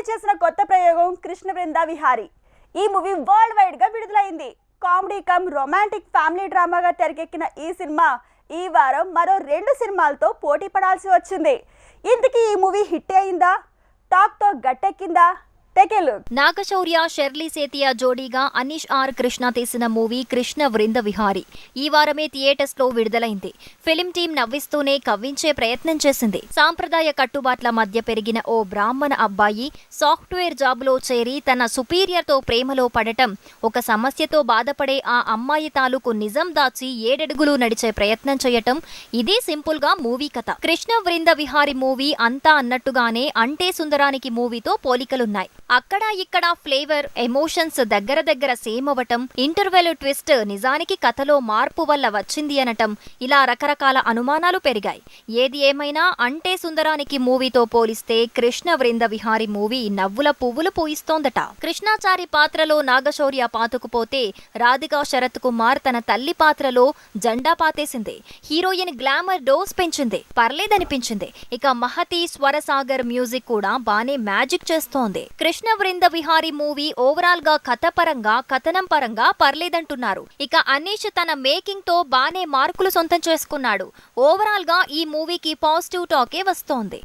శైలి చేసిన కొత్త ప్రయోగం కృష్ణ బృంద విహారీ. ఈ మూవీ వరల్డ్ వైడ్గా విడుదలైంది. కామెడీ కమ్ రొమాంటిక్ ఫ్యామిలీ డ్రామాగా తెరకెక్కిన ఈ సినిమా ఈ వారం మరో రెండు సినిమాలతో పోటీ పడాల్సి వచ్చింది. ఇంతకీ ఈ మూవీ హిట్ అయిందా? టాక్తో గట్టెక్కిందా? Take a look Naga Shaurya Shirley Setia జోడీగా అనీష్ ఆర్ కృష్ణ తీసిన మూవీ కృష్ణ వృంద విహారి. ఈ వారమే థియేటర్స్లో విడుదలైంది. ఫిలిం టీం నవ్విస్తూనే కవ్వించే ప్రయత్నం చేసింది. సాంప్రదాయ కట్టుబాట్ల మధ్య పెరిగిన ఓ బ్రాహ్మణ అబ్బాయి సాఫ్ట్వేర్ జాబ్లో చేరి తన సుపీరియర్తో ప్రేమలో పడటం ఒక సమస్యతో బాధపడే ఆ అమ్మాయి తాలూకు నిజం దాచి ఏడడుగులు నడిచే ప్రయత్నం చేయటం ఇదే సింపుల్గా మూవీ కథ. కృష్ణ వృంద విహారి మూవీ అంతా అన్నట్టుగానే అంటే సుందరానికి మూవీతో పోలికలున్నాయి. అక్కడ ఇక్కడ ఫ్లేవర్ ఎమోషన్స్ దగ్గర దగ్గర సేమ్ అవ్వటం ఇంటర్వెల్ ట్విస్ట్ నిజానికి కథలో మార్పు వల్ల వచ్చింది అనటం ఇలా రకరకాల అనుమానాలు పెరిగాయి. ఏది ఏమైనా అంటే సుందరానికి మూవీతో పోలిస్తే కృష్ణ వృంద విహారి మూవీ నవ్వుల పువ్వులు పూయిస్తోందట. కృష్ణాచారి పాత్రలో నాగశౌర్య పాతుకుపోతే రాధికా శరత్ కుమార్ తన తల్లి పాత్రలో జెండా పాతేసింది. హీరోయిన్ గ్లామర్ డోస్ పెంచింది. పర్లేదనిపించింది. ఇక మహతి స్వరసాగర్ మ్యూజిక్ కూడా బానే మ్యాజిక్ చేస్తోంది. కృష్ణ వృంద విహారీ మూవీ ఓవరాల్గా కథ పరంగా కథనం పరంగా పర్లేదంటున్నారు. ఇక అనీష్ తన మేకింగ్తో బానే మార్కులు సొంతం చేసుకున్నాడు. ఓవరాల్గా ఈ మూవీకి పాజిటివ్ టాకే వస్తోంది.